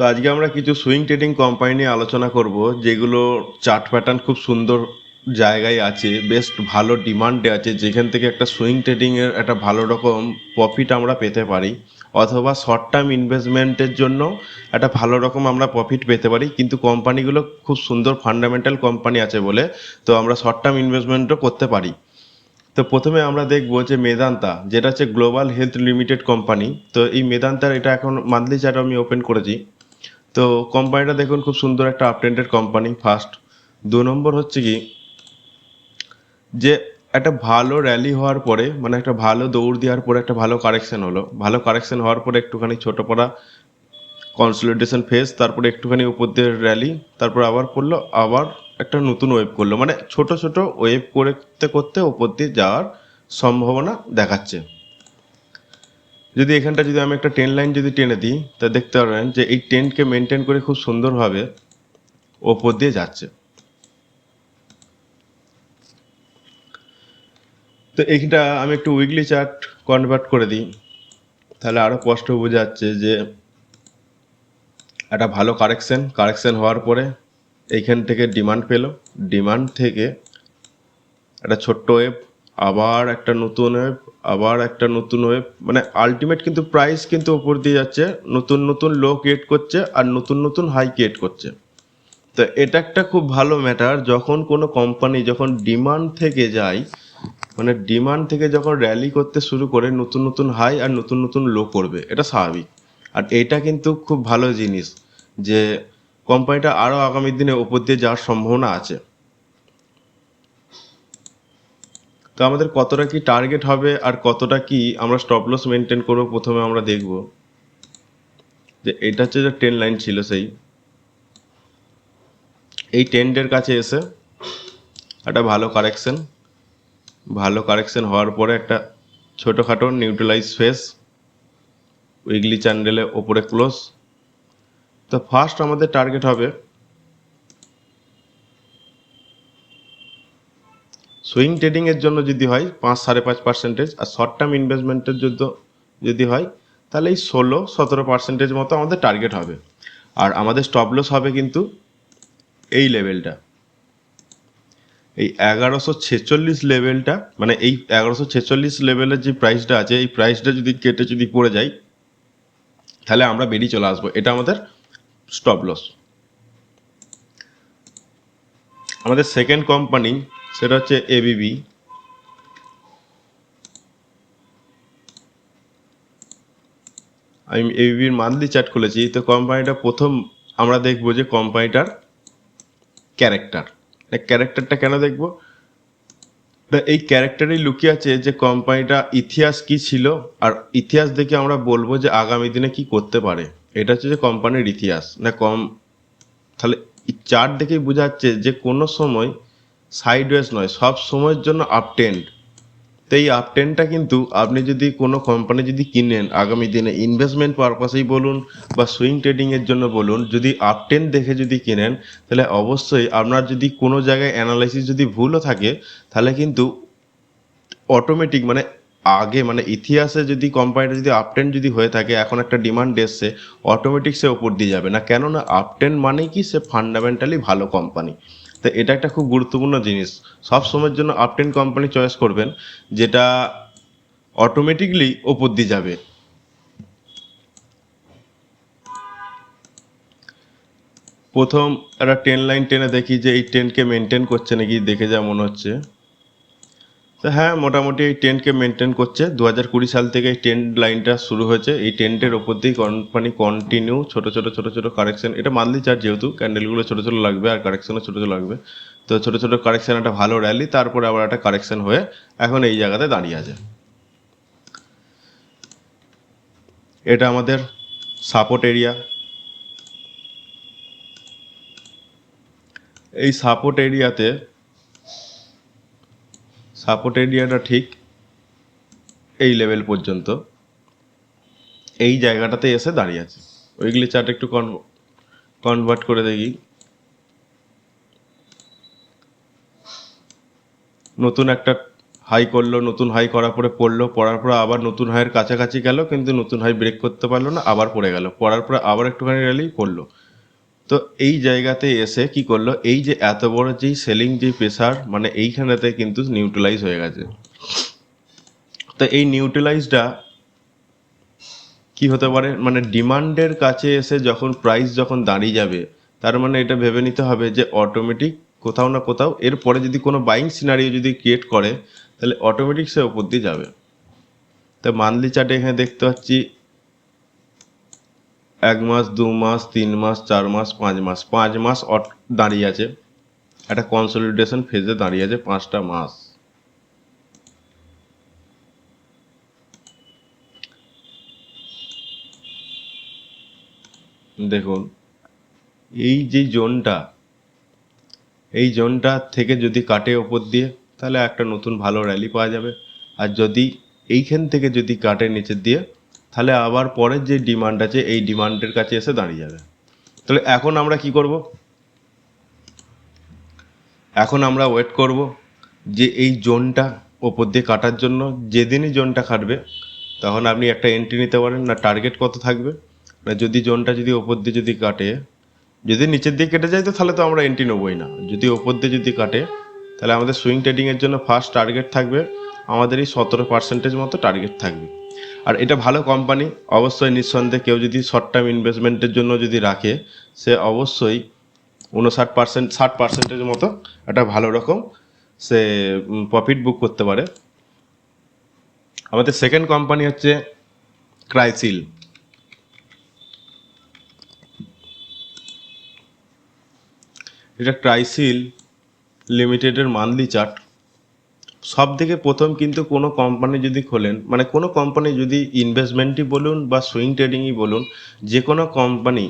তো আজকে আমরা কিছু সুইং ট্রেডিং কোম্পানি নিয়ে আলোচনা করব, যেগুলো চার্ট প্যাটার্ন খুব সুন্দর জায়গায় আছে, বেশ ভালো ডিমান্ডে আছে, যেখান থেকে একটা সুইং ট্রেডিংয়ের একটা ভালো রকম প্রফিট আমরা পেতে পারি, অথবা শর্ট টার্ম ইনভেস্টমেন্টের জন্য একটা ভালো রকম আমরা প্রফিট পেতে পারি, কিন্তু কোম্পানিগুলো খুব সুন্দর ফান্ডামেন্টাল কোম্পানি আছে বলে, তো আমরা শর্ট টার্ম ইনভেস্টমেন্টও করতে পারি। তো প্রথমে আমরা দেখব যে মেদান্তা যেটা হচ্ছে গ্লোবাল হেলথ লিমিটেড কোম্পানি তো এই মেদান্তার এটা এখন মান্থলি চার্ট আমি ওপেন করেছি। তো কোম্পানিটা দেখুন, খুব সুন্দর একটা আপটেন্ডেড কোম্পানি ফার্স্ট দু নম্বর হচ্ছে কি, যে একটা ভালো র্যালি হওয়ার পরে মানে একটা ভালো দৌড় দেওয়ার পরে একটা ভালো কারেকশন হলো। ভালো কারেকশন হওয়ার পরে একটুখানি ছোটো পড়া কনসলিডেশন ফেস তারপরে একটুখানি উপর দিয়ে র্যালি তারপর আবার পড়ল আবার একটা নতুন ওয়েব করল। মানে ছোট ছোট ওয়েভ করতে করতে উপর দিয়ে যাওয়ার সম্ভাবনা দেখাচ্ছে। যদি এখানটা যদি আমি একটা টেন লাইন যদি টেনে দিই, তা দেখতে পারবেন যে এই টেনকে মেনটেন করে খুব সুন্দরভাবে ওপর দিয়ে যাচ্ছে। তো এইটা আমি একটু উইকলি চার্ট কনভার্ট করে দিই। তাহলে আরও স্পষ্ট বোঝা যাচ্ছে যে একটা ভালো কারেকশন কারেকশন হওয়ার পরে এইখান থেকে ডিমান্ড পেল। ডিমান্ড থেকে একটা ছোট্ট ওয়েভ আবার একটা নতুন ওয়েভ আবার একটা নতুন ওয়েভ মানে আলটিমেট কিন্তু প্রাইস কিন্তু উপর দিয়ে যাচ্ছে, নতুন নতুন লো ক্রিয়েট করছে আর নতুন নতুন হাই ক্রিয়েট করছে। তো এটা একটা খুব ভালো ম্যাটার যখন কোনো কোম্পানি যখন ডিমান্ড থেকে যায় মানে ডিমান্ড থেকে যখন র্যালি করতে শুরু করে, নতুন নতুন হাই আর নতুন নতুন লো করবে, এটা স্বাভাবিক। আর এটা কিন্তু খুব ভালো জিনিস যে কোম্পানিটা আরও আগামী দিনে উপর দিয়ে যাওয়ার সম্ভাবনা আছে। তো আমাদের কতটা কি টার্গেট হবে আর কতটা কি আমরা স্টপ লস মেনটেন করব প্রথমে আমরা দেখব। যে এটা হচ্ছে যে টেন লাইন ছিল সেই। এই টেন্ডের কাছে এসে একটা ভালো কারেকশন ভালো কারেকশন হওয়ার পরে একটা ছোটোখাটো নিউট্রালাইজ ফেস উইকলি চ্যান্ডেলে ওপরে ক্লোজ তো ফার্স্ট আমাদের টার্গেট হবে সুইং ট্রেডিংয়ের জন্য যদি হয় পাঁচ সাড়ে পাঁচ পার্সেন্টেজ আর শর্ট টার্ম ইনভেস্টমেন্টের জন্য যদি হয়, তাহলে এই ষোলো সতেরো পার্সেন্টেজ মতো আমাদের টার্গেট হবে। আর আমাদের স্টপ লস হবে কিন্তু এই লেভেলটা এই এগারোশো ছেচল্লিশ লেভেলটা মানে এই এগারোশো ছেচল্লিশ লেভেলের যে প্রাইসটা আছে, এই প্রাইসটা যদি কেটে যদি পড়ে যায়, তাহলে আমরা বেরিয়ে চলে আসব। এটা আমাদের স্টপ লস আমাদের সেকেন্ড কোম্পানি সেটা হচ্ছে এবিবি আমি এবিবির মান্থলি চার্ট খুলেছি, তো কোম্পানিটা প্রথম আমরা দেখব যে কোম্পানিটার ক্যারেক্টার ক্যারেক্টারটা কেন দেখব? এই ক্যারেক্টারেই লুকিয়ে আছে যে কোম্পানিটা ইতিহাস কি ছিল, আর ইতিহাস দেখে আমরা বলব যে আগামী দিনে কি করতে পারে। এটা হচ্ছে যে কোম্পানির ইতিহাস। না কম তাহলে চার্ট দেখেই বোঝা যাচ্ছে যে কোনো সময় সাইডওয়েজ নয়, সব সময়ের জন্য আপটেন্ড তো এই আপটেনটা কিন্তু আপনি যদি কোনো কোম্পানি যদি কিনেন, আগামী দিনে ইনভেস্টমেন্ট পারপাসেই বলুন বা সুইং ট্রেডিংয়ের জন্য বলুন, যদি আপটেন দেখে যদি কিনেন, তাহলে অবশ্যই আপনার যদি কোনো জায়গায় অ্যানালাইসিস যদি ভুলও থাকে, তাহলে কিন্তু অটোমেটিক মানে আগে মানে ইতিহাসে যদি কোম্পানিটা যদি আপটেন যদি হয়ে থাকে, এখন একটা ডিমান্ড এসছে অটোমেটিক সে ওপর দিয়ে যাবে না। কেননা আপটেন মানে কি? সে ফান্ডামেন্টালি ভালো কোম্পানি তো এটা একটা খুব গুরুত্বপূর্ণ জিনিস। সব সময়ের জন্য আপটেন কোম্পানি চয়েস করবেন, যেটা অটোমেটিকলি ওপর দিয়ে যাবে। প্রথম একটা টেন লাইন টেনে দেখি যে এই টেনকে মেনটেন করছে নাকি দেখে যা মনে হচ্ছে। তো হ্যাঁ মোটামুটি এই টেনকে মেনটেন করছে। দু হাজার কুড়ি সাল থেকে এই টেন লাইনটা শুরু হয়েছে। এই টেন্টের ওপর দিয়েই কোম্পানি কন্টিনিউ ছোট ছোট ছোট ছোট কারেকশন এটা মান্থলি চার্জ যেহেতু ক্যান্ডেলগুলো ছোট ছোট লাগবে আর কারেকশনও ছোট ছোট লাগবে। তো ছোট ছোট কারেকশন একটা ভালো র্যালি তারপরে আবার একটা কারেকশন হয়ে এখন এই জায়গাতে দাঁড়িয়ে আছে। এটা আমাদের সাপোর্ট এরিয়া এই সাপোর্ট এরিয়াতে সাপোর্ট এরিয়াটা ঠিক এই লেভেল পর্যন্ত। এই জায়গাটাতে এসে দাঁড়িয়ে আছে। ওইগুলি চার্ট একটু কনভার্ট করে দেখি। নতুন একটা হাই করল, নতুন হাই করার পরে পড়ল, পড়ার পরে আবার নতুন হাইয়ের কাছাকাছি গেল, কিন্তু নতুন হাই ব্রেক করতে পারল না, আবার পড়ে গেল। পড়ার পরে আবার একটুখানি র্যালি পড়ল তো এই জায়গাতে এসে কি করল? এই যে এত বড় যেই সেলিং যে প্রেসার মানে এইখানেতে কিন্তু নিউট্রালাইজ হয়ে গেছে। তো এই নিউট্রালাইজটা কি হতে পারে? মানে ডিমান্ডের কাছে এসে যখন প্রাইস যখন দাঁড়িয়ে যাবে, তার মানে এটা ভেবে নিতে হবে যে অটোমেটিক কোথাও না কোথাও, এরপরে যদি কোনো বাইং সিনারিও যদি ক্রিয়েট করে, তাহলে অটোমেটিক সে ওপর দিয়ে যাবে। তো মান্থলি চার্টে এখানে দেখতে পাচ্ছি এক মাস, দু মাস, তিন মাস, চার মাস, পাঁচ মাস। পাঁচ মাস অট- দাঁড়িয়ে আছে। একটা কনসলিডেশন ফেজে দাঁড়িয়ে আছে পাঁচটা মাস। দেখুন, এই যে জোনটা, এই জোনটা থেকে যদি কাটে ওপর দিয়ে, তাহলে একটা নতুন ভালো র্যালি পাওয়া যাবে। আর যদি এইখান থেকে যদি কাটে নিচের দিয়ে তাহলে আবার পরের যে ডিমান্ড আছে, এই ডিমান্ডের কাছে এসে দাঁড়িয়ে যাবে। তাহলে এখন আমরা কি করব? এখন আমরা ওয়েট করব যে এই জোনটা ওপর দিয়ে কাটার জন্য, যেদিনই জোনটা কাটবে, তখন আপনি একটা এন্ট্রি নিতে পারেন, না টার্গেট কত থাকবে, না যদি জোনটা যদি ওপর দিয়ে যদি কাটে, যদি নিচের দিকে কেটে যায় তো তাহলে তো আমরা এন্ট্রি নেবোই না। যদি ওপর দিয়ে যদি কাটে, তাহলে আমাদের সুইং ট্রেডিংয়ের জন্য ফার্স্ট টার্গেট থাকবে, আমাদের এই সতেরো পার্সেন্টেজ মতো টার্গেট থাকবে। আর এটা ভালো কোম্পানি অবশ্যই নিঃসন্দেহে কেউ যদি শর্ট টার্ম ইনভেস্টমেন্টের জন্য যদি রাখে, সে অবশ্যই উনষাট পার্সেন্ট ষাট পার্সেন্টের মতো একটা ভালো রকম সে প্রফিট বুক করতে পারে। আমাদের সেকেন্ড কোম্পানি হচ্ছে ক্রাইসিল এটা ক্রাইসিল লিমিটেডের মান্থলি চার্ট সব থেকে প্রথম কিন্তু কোনো কোম্পানি যদি খোলেন মানে কোনো কোম্পানি যদি ইনভেস্টমেন্টই বলুন বা সুইং ট্রেডিংই বলুন যে কোনো কোম্পানি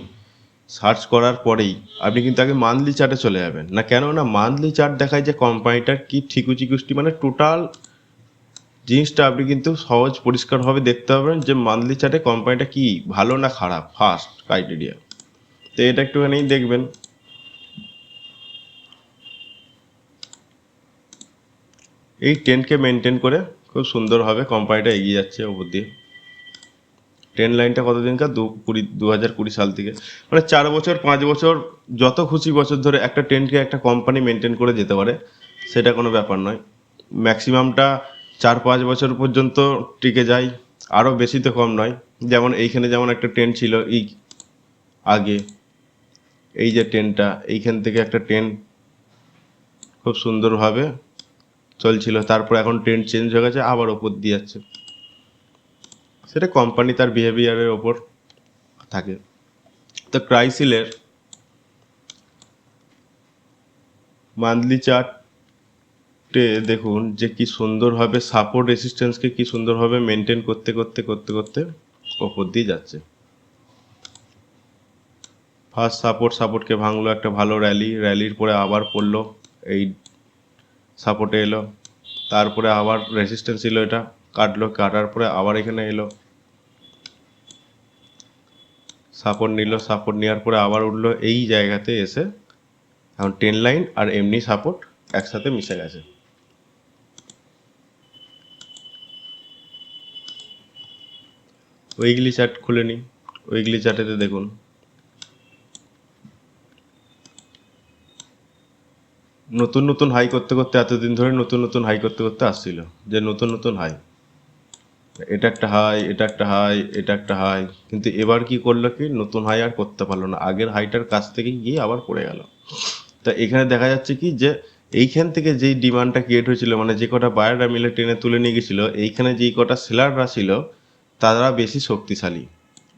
সার্চ করার পরেই আপনি কিন্তু আগে মান্থলি চার্টে চলে যাবেন। না কেন না মান্থলি চার্ট দেখায় যে কোম্পানিটার কি ঠিকুচিকুষ্টি মানে টোটাল জিনিসটা আপনি কিন্তু সহজ পরিষ্কারভাবে দেখতে পাবেন যে মান্থলি চার্টে কোম্পানিটা কি ভালো না খারাপ ফার্স্ট ক্রাইটেরিয়া তো এটা একটুখানি দেখবেন। এই টেনকে মেনটেন করে খুব সুন্দরভাবে কোম্পানিটা এগিয়ে যাচ্ছে ওপর দিয়ে। ট্রেন লাইনটা কতদিনকার? দু কুড়ি দু হাজার কুড়ি সাল থেকে। মানে চার বছর, পাঁচ বছর, যত খুশি বছর ধরে একটা ট্রেনকে একটা কোম্পানি মেনটেন করে যেতে পারে, সেটা কোনো ব্যাপার নয়। ম্যাক্সিমামটা চার, পাঁচ বছর পর্যন্ত টিকে যায়, আরও বেশি তো কম নয়। যেমন এইখানে যেমন একটা ট্রেন ছিল এই আগে, এই যে ট্রেনটা এইখান থেকে একটা ট্রেন খুব সুন্দরভাবে চলছিল, তারপর এখন ট্রেন্ড চেঞ্জ হয়ে গেছে, আবার ওপর দিয়ে যাচ্ছে। সেটা কোম্পানি তার বিহেভিয়ারের ওপর থাকে। তো ক্রাইসিলের মান্থলি চার্টে দেখুন যে কি সুন্দরভাবে সাপোর্ট রেসিস্ট্যান্সকে কি সুন্দরভাবে মেনটেন করতে করতে করতে করতে ওপর দিয়ে যাচ্ছে। ফার্স্ট সাপোর্ট সাপোর্টকে ভাঙলো, একটা ভালো র্যালি র্যালির পরে আবার পড়ল, এই সাপোর্টে এলো। তারপরে আবার রেসিস্ট্যান্স ছিল এটা। কাটলো, কাটার পরে আবার এখানে এলো। সাপোর্ট নিল সাপোর্ট নেওয়ার পরে আবার উঠল এই জায়গাতে এসে। এখন টেন লাইন আর এমনি সাপোর্ট একসাথে মিশে গেছে। ওইগুলি চার্ট খুলে নিই। ওইগুলি চার্টেতে দেখুন। নতুন নতুন হাই করতে করতে এতদিন ধরে নতুন নতুন হাই করতে করতে আসছিল যে নতুন নতুন হাই এটা একটা হাই এটা একটা হাই এটা একটা হাই কিন্তু এবার কি করল কি? নতুন হাই আর করতে পারল না। আগের হাইটার কাছ থেকে গিয়ে আবার পড়ে গেল। তা এখানে দেখা যাচ্ছে কি যে এইখান থেকে যেই ডিমান্ডটা ক্রিয়েট হয়েছিল মানে যে কটা বায়াররা মিলে টেনে তুলে নিয়ে গেছিল, এইখানে যেই কটা সেলাররা ছিল, তারা বেশি শক্তিশালী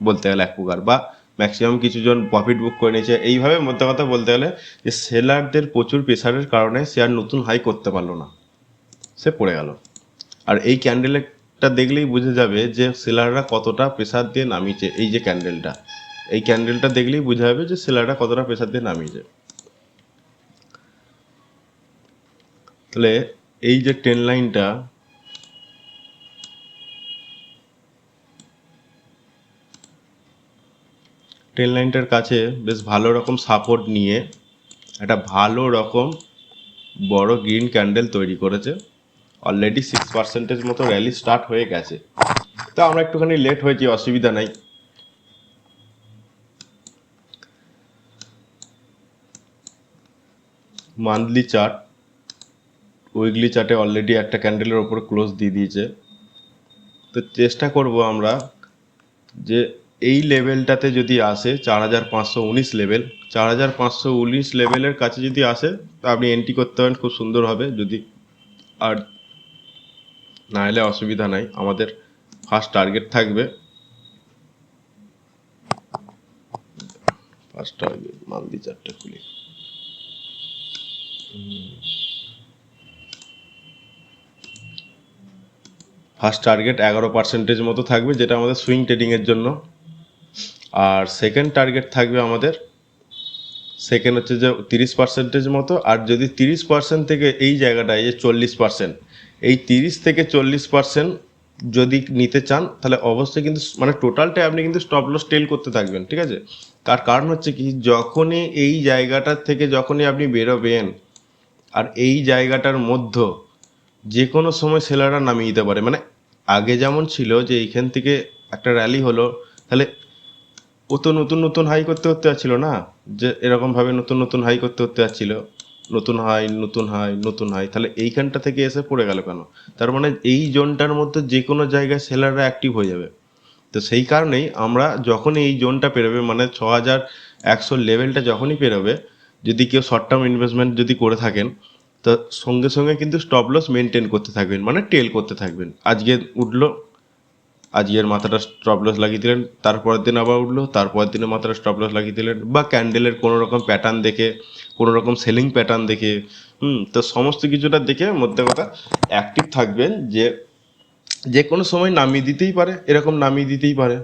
বলতে গেলে এক প্রকার। বা ম্যাক্সিমাম কিছুজন প্রফিট বুক করে নিয়েছে। এইভাবে মধ্যে কথা বলতে গেলে যে সেলারদের প্রচুর প্রেশারের কারণে আর নতুন হাই করতে পারল না। সে পড়ে গেল। আর এই ক্যান্ডেলটা দেখলেই বোঝা যাবে যে সেলাররা কতটা প্রেশার দিয়ে নামিয়েছে এই যে ক্যান্ডেলটা এই ক্যান্ডেলটা দেখলেই বোঝা যাবে যে সেলাররা কতটা প্রেশার দিয়ে নামিয়েছে। তাহলে এই যে ট্রেন লাইনটা ট্রেন লাইনটার কাছে বেশ ভালো রকম সাপোর্ট নিয়ে একটা ভালো রকম বড় গ্রিন ক্যান্ডেল তৈরি করেছে। অলরেডি সিক্স পার্সেন্টেজ মতো র্যালি স্টার্ট হয়ে গেছে। তো আমরা একটুখানি লেট হয়েছি, অসুবিধা নাই। মান্থলি চার্ট উইকলি চার্টে অলরেডি একটা ক্যান্ডেলের ওপর ক্লোজ দিয়ে দিয়েছে। তো চেষ্টা করব আমরা যে এই লেভেলটাতে যদি আসে, চার হাজার পাঁচশো উনিশ লেভেল চার হাজার পাঁচশো উনিশ লেভেলের কাছে যদি আসে, তা আপনি এন্ট্রি করতে পারেন, খুব সুন্দর হবে। যদি আর না হলে অসুবিধা নাই, আমাদের ফার্স্ট টার্গেট থাকবে। ফার্স্ট টার্গেট মান্থলি চারটা খুলি। ফার্স্ট টার্গেট এগারো পার্সেন্টেজ মতো থাকবে, যেটা আমাদের সুইং ট্রেডিংয়ের জন্য। আর সেকেন্ড টার্গেট থাকবে আমাদের সেকেন্ড হচ্ছে যে তিরিশ পার্সেন্টেজ মতো, আর যদি তিরিশ পার্সেন্ট থেকে এই জায়গাটায় যে চল্লিশ পার্সেন্ট এই তিরিশ থেকে চল্লিশ পার্সেন্ট যদি নিতে চান, তাহলে অবশ্যই কিন্তু মানে টোটালটাই আপনি কিন্তু স্টপ লস টেল করতে থাকবেন, ঠিক আছে? তার কারণ হচ্ছে কি, যখনই এই জায়গাটার থেকে যখনই আপনি বেরোবেন, আর এই জায়গাটার মধ্য যে কোনো সময় সেলাররা নামিয়ে দিতে পারে। মানে আগে যেমন ছিল যে এইখান থেকে একটা র্যালি হলো, তাহলে ও তো নতুন নতুন হাই করতে করতে যাচ্ছিল না? যে এরকমভাবে নতুন নতুন হাই করতে করতে যাচ্ছিল। নতুন হাই নতুন হাই নতুন হাই তাহলে এইখানটা থেকে এসে পড়ে গেল কেন? তার মানে এই জোনটার মধ্যে যে কোনো জায়গায় সেলাররা অ্যাক্টিভ হয়ে যাবে। তো সেই কারণেই আমরা যখনই এই জোনটা পেরোবে মানে ছ হাজার একশো লেভেলটা যখনই পেরোবে, যদি কেউ শর্ট টার্ম ইনভেস্টমেন্ট যদি করে থাকেন, তো সঙ্গে সঙ্গে কিন্তু স্টপ লস মেনটেন করতে থাকবেন মানে টেল করতে থাকবেন। আজকে উঠল আজকের মাথাটা স্টপ লস লাগিয়ে দিলেন, তারপরের দিন আবার উঠল, তারপরের দিনে মাথাটা স্টপ লস লাগিয়ে দিলেন, বা ক্যান্ডেলের কোনো রকম প্যাটার্ন দেখে, কোনো রকম সেলিং প্যাটার্ন দেখে, হুম, তো সমস্ত কিছুটা দেখে মধ্যে কথা অ্যাক্টিভ থাকবেন যে যে কোনো সময় নামিয়ে দিতেই পারে, এরকম নামিয়ে দিতেই পারে।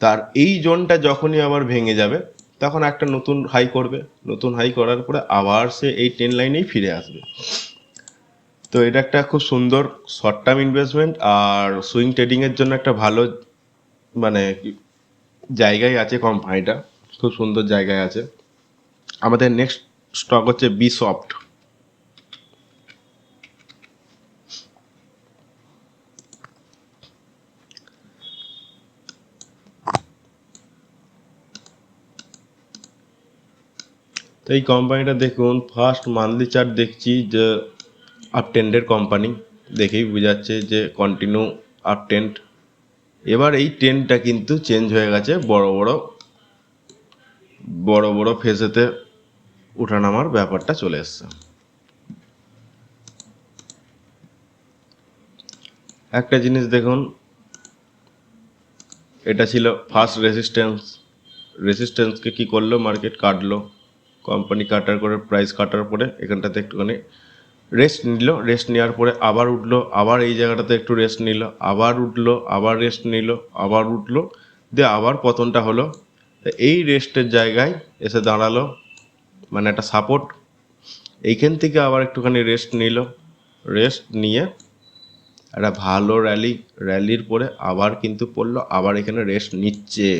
তার এই জোনটা যখনই আবার ভেঙে যাবে, তখন একটা নতুন হাই করবে, নতুন হাই করার পরে আবার সে এই টেন লাইনেই ফিরে আসবে। তো এটা একটা খুব সুন্দর শর্ট টার্ম ইনভেস্টমেন্ট আর সুইং ট্রেডিংয়ের জন্য একটা ভালো মানে জায়গায় আছে কোম্পানিটা খুব সুন্দর জায়গায় আছে। আমাদের নেক্সট স্টক হচ্ছে বি সফট তো এই কোম্পানিটা দেখুন ফার্স্ট মান্থলি চার্ট দেখছি যে আপ ট্রেন্ডের কোম্পানি দেখেই বোঝাচ্ছে যে কন্টিনিউ আপ ট্রেন্ড এবার এই ট্রেন্ডটা কিন্তু চেঞ্জ হয়ে গেছে বড় বড় বড় বড় ফেসেতে উঠানামার ব্যাপারটা চলে এসছে। একটা জিনিস দেখুন, এটা ছিল ফার্স্ট রেজিস্ট্যান্স রেজিস্ট্যান্সকে কি করল? মার্কেট কাটলো। কোম্পানি কাটার করে প্রাইস কাটার পরে, এখানটাতে একটুখানি রেস্ট নিল রেস্ট নেওয়ার পরে আবার উঠল, আবার এই জায়গাটাতে একটু রেস্ট নিল, আবার উঠল, আবার রেস্ট নিল, আবার উঠল, দিয়ে আবার পতনটা হলো। এই রেস্টের জায়গায় এসে দাঁড়াল মানে একটা সাপোর্ট এইখান থেকে আবার একটুখানি রেস্ট নিল রেস্ট নিয়ে একটা ভালো র্যালি র্যালির পরে আবার কিন্তু পড়ল, আবার এখানে রেস্ট নিচ্ছে।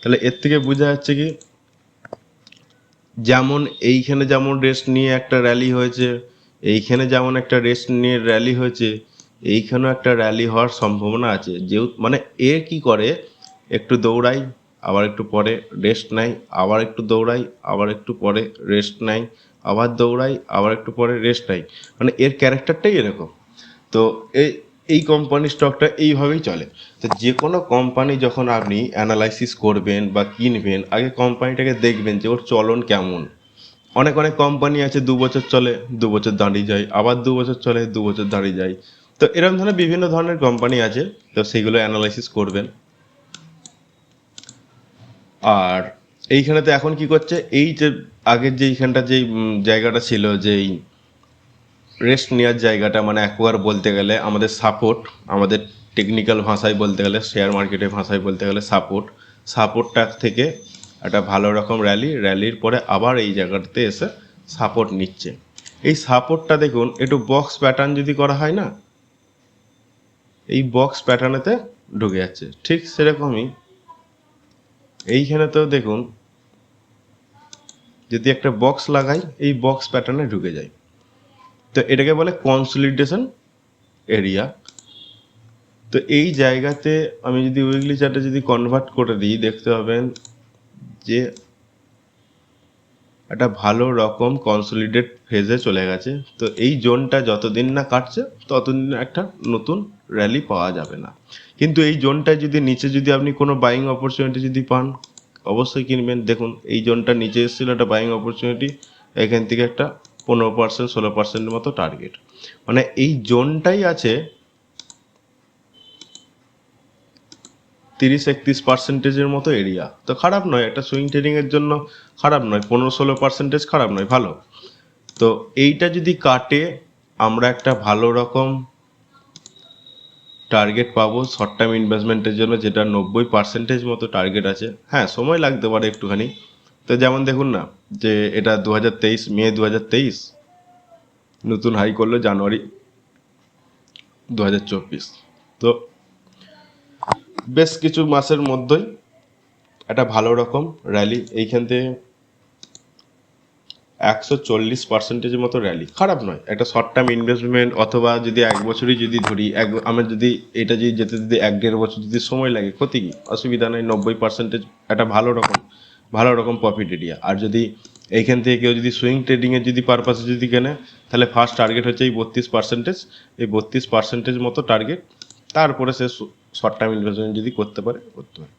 তাহলে এর থেকে বোঝা যাচ্ছে কি, যেমন এইখানে যেমন রেস্ট নিয়ে একটা র্যালি হয়েছে এইখানে যেমন একটা রেস্ট নিয়ে র্যালি হয়েছে, এইখানেও একটা র্যালি হওয়ার সম্ভাবনা আছে। যেহেতু মানে এ কি করে? একটু দৌড়াই, আবার একটু পরে রেস্ট নাই আবার একটু দৌড়াই, আবার একটু পরে রেস্ট নাই আবার দৌড়াই, আবার একটু পরে রেস্ট নাই মানে এর ক্যারেক্টারটাই এরকম। তো এই এই কোম্পানির স্টকটা এইভাবেই চলে। তো যে কোনো কোম্পানি যখন আপনি অ্যানালাইসিস করবেন বা কিনবেন, আগে কোম্পানিটাকে দেখবেন যে ওর চলন কেমন। অনেক অনেক কোম্পানি আছে, দু বছর চলে, দু বছর দাঁড়িয়ে যায়। আবার দু বছর চলে, দু বছর দাঁড়িয়ে যায়। তো এরকম ধরনের বিভিন্ন ধরনের কোম্পানি আছে, তো সেগুলো অ্যানালাইসিস করবেন। আর এইখানেতে এখন কি করছে, এই যে আগের যে এইখানটা যেই জায়গাটা ছিল যেই রেস্ট নেওয়ার জায়গাটা মানে একবার বলতে গেলে আমাদের সাপোর্ট আমাদের টেকনিক্যাল ভাষায় বলতে গেলে শেয়ার মার্কেটের ভাষায় বলতে গেলে সাপোর্ট সাপোর্টটা থেকে একটা ভালো রকম র্যালি র্যালির পরে আবার এই জায়গাটাতে এসে সাপোর্ট নিচ্ছে। এই সাপোর্টটা দেখুন, একটু বক্স প্যাটার্ন যদি করা হয় না, এই বক্স প্যাটার্নেতে ঢুকে যাচ্ছে। ঠিক সেরকমই এইখানেতেও দেখুন, যদি একটা বক্স লাগাই, এই বক্স প্যাটার্নে ঢুকে যায়। তো এটাকে বলে কনসলিডেশন এরিয়া তো এই জায়গাতে আমি যদি উইকলি চার্টে যদি কনভার্ট করে দিই, দেখতে পাবেন যে একটা ভালো রকম কনসলিডেট ফেজে চলে গেছে। তো এই জোনটা যতদিন না কাটছে, ততদিন একটা নতুন র্যালি পাওয়া যাবে না। কিন্তু এই জোনটায় যদি নিচে যদি আপনি কোনো বাইং অপরচুনিটি যদি পান, অবশ্যই কিনবেন। দেখুন, এই জোনটা নিচে এসেছিল একটা বাইং অপরচুনিটি এখান থেকে একটা পনেরো পার্সেন্ট ষোলো পার্সেন্টের মতো টার্গেট মানে এই জোনটাই আছে তিরিশ, একত্রিশ পার্সেন্টেজের মতো এরিয়া তো খারাপ নয়, একটা সুইং ট্রেডিংয়ের জন্য খারাপ নয়, পনেরো, ষোলো পার্সেন্টেজ খারাপ নয়, ভালো। তো এইটা যদি কাটে, আমরা একটা ভালো রকম টার্গেট পাবো শর্ট টার্ম ইনভেস্টমেন্টের জন্য, যেটা নব্বই পার্সেন্টেজ মতো টার্গেট আছে। হ্যাঁ সময় লাগতে পারে একটুখানি। তো যেমন দেখুন না, যে এটা দু হাজার তেইশ, মে দু হাজার তেইশ, নতুন হাই করল জানুয়ারি দু হাজার চব্বিশ। তো বেশ কিছু মাসের মধ্যেই একটা ভালো রকম র্যালি এইখান থেকে একশো চল্লিশ পার্সেন্টেজের মতো র্যালি খারাপ নয়, একটা শর্ট টার্ম ইনভেস্টমেন্ট অথবা যদি এক বছরই যদি ধরি, এক, আমার যদি এটা যদি যেতে যদি এক দেড় বছর যদি সময় লাগে, ক্ষতি কি? অসুবিধা নেই নব্বই পার্সেন্টেজ একটা ভালো রকম ভালো রকম প্রফিট এরিয়া আর যদি এইখান থেকে কেউ যদি সুইং ট্রেডিংয়ের যদি পারপাসে যদি কেনে, তাহলে ফার্স্ট টার্গেট হচ্ছে এই বত্রিশ পার্সেন্টেজ এই বত্রিশ পার্সেন্টেজ মতো টার্গেট তারপরে সে শর্ট টার্ম ইনভেস্টমেন্ট যদি করতে পারে করতে পারে।